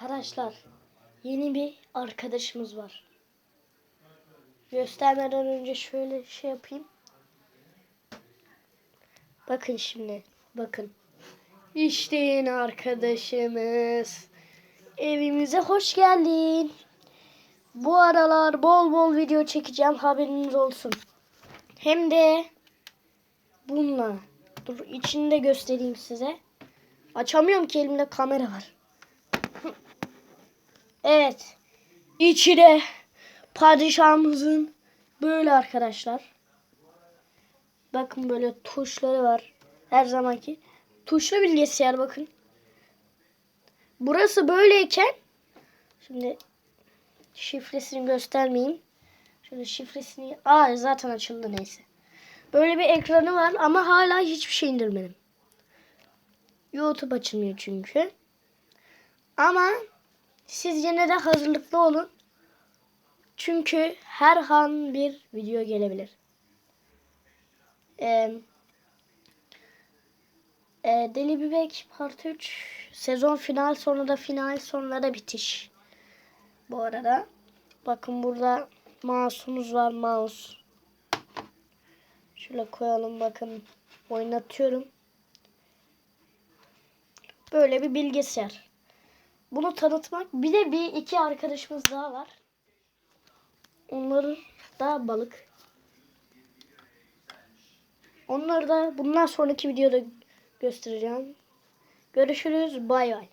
Arkadaşlar yeni bir arkadaşımız var. Göstermeden önce şöyle şey yapayım. Bakın şimdi. Bakın. İşte yeni arkadaşımız. Evimize hoş geldin. Bu aralar bol bol video çekeceğim haberiniz olsun. Hem de bununla. Dur içini de göstereyim size. Açamıyorum ki elimde kamera var. Evet. İçi de padişahımızın böyle arkadaşlar. Bakın böyle tuşları var. Her zamanki. Tuşlu bilgisayar bakın. Burası böyleyken şimdi şifresini göstermeyeyim. Şöyle şifresini... Aa zaten açıldı neyse. Böyle bir ekranı var ama hala hiçbir şey indirmedim. YouTube açılmıyor çünkü. Ama siz yine de hazırlıklı olun. Çünkü her an bir video gelebilir. Ee, Deli Bebek Part 3 sezon final sonra da final sonra da bitiş. Bu arada bakın burada mouse'umuz var mouse. Şöyle koyalım bakın oynatıyorum. Böyle bir bilgisayar. Bunu tanıtmak bir de bir iki arkadaşımız daha var. Onları da balık. Onları da bundan sonraki videoda göstereceğim. Görüşürüz. Bay bay.